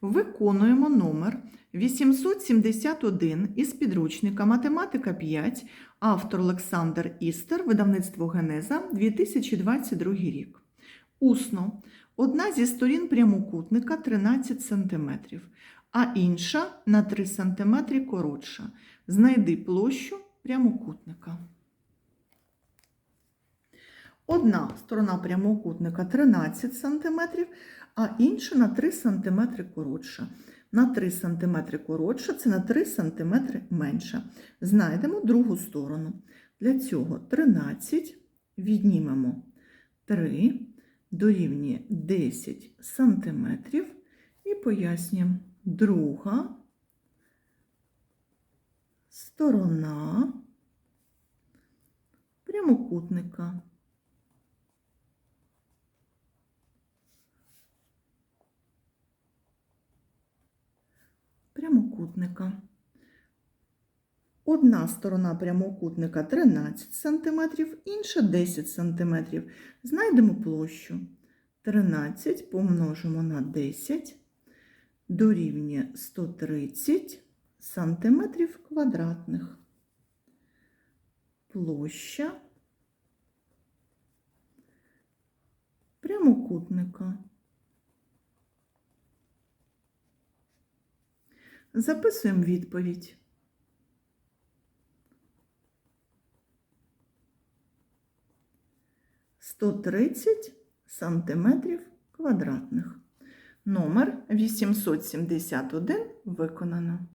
Виконуємо номер 871 із підручника Математика 5, автор Олександр Істер, видавництво Генеза, 2022 рік. Усно. Одна зі сторін прямокутника 13 см, а інша на 3 см коротша. Знайди площу прямокутника. Одна сторона прямокутника 13 см, а інша на 3 см коротша. На 3 см коротша це на 3 см менша. Знайдемо другу сторону. Для цього 13 віднімемо 3 дорівнює 10 см і пояснюємо друга сторона прямокутника. Прямокутника. Одна сторона прямокутника 13 см, інша 10 см. Знайдемо площу. 13 помножимо на 10 дорівнює 130 см квадратних. Площа прямокутника. Записуємо відповідь. Сто тридцять сантиметрів квадратних. Номер 871 виконано.